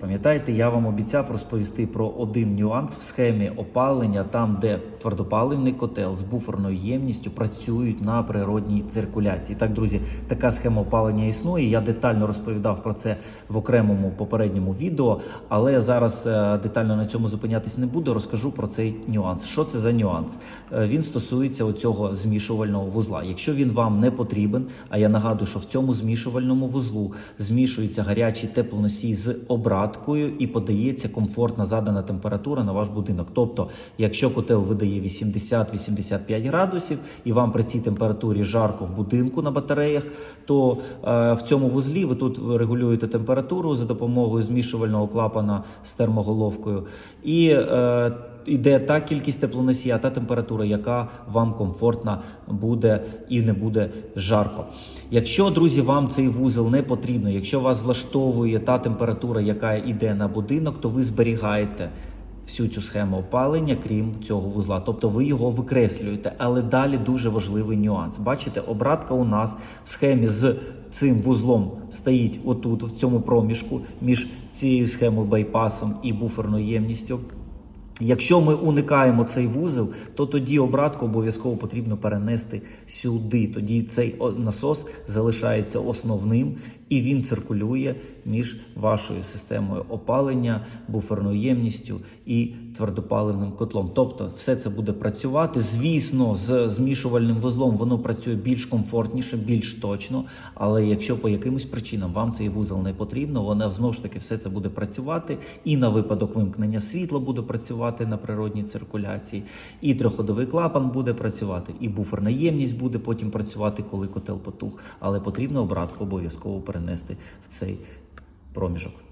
Пам'ятаєте, я вам обіцяв розповісти про один нюанс в схемі опалення, там, де твердопаливний котел з буферною ємністю працюють на природній циркуляції. Так, друзі, така схема опалення існує. Я детально розповідав про це в окремому попередньому відео, але зараз е, детально на цьому зупинятись не буду. Розкажу про цей нюанс. Що це за нюанс? Е, Він стосується оцього змішувального вузла. Якщо він вам не потрібен, а я нагадую, що в цьому змішувальному вузлу змішується гарячий теплоносій з обраткою і подається комфортна задана температура на ваш будинок. Тобто, якщо котел видає 80-85 градусів і вам при цій температурі жарко в будинку на батареях, то е, в цьому вузлі ви тут регулюєте температуру за допомогою змішувального клапана з термоголовкою і е, Іде та кількість теплоносія, та температура, яка вам комфортна буде і не буде жарко. Якщо, друзі, вам цей вузол не потрібно, якщо вас влаштовує та температура, яка йде на будинок, то ви зберігаєте всю цю схему опалення, крім цього вузла. Тобто ви його викреслюєте. Але далі дуже важливий нюанс. Бачите, обратка у нас в схемі з цим вузлом стоїть отут, в цьому проміжку, між цією схемою байпасом і буферною ємністю. Якщо ми уникаємо цей вузол, то тоді обратку обов'язково потрібно перенести сюди. Тоді цей насос залишається основним і він циркулює між вашою системою опалення, буферною ємністю і твердопаливним котлом. Тобто, все це буде працювати. Звісно, з змішувальним вузлом воно працює більш комфортніше, більш точно. Але якщо по якимось причинам вам цей вузол не потрібно, воно знову ж таки все це буде працювати. І на випадок вимкнення світла буде працювати на природній циркуляції, і триходовий клапан буде працювати, і буферна ємність буде потім працювати, коли котел потух. Але потрібно обратку обов'язково перенести в цей проміжок.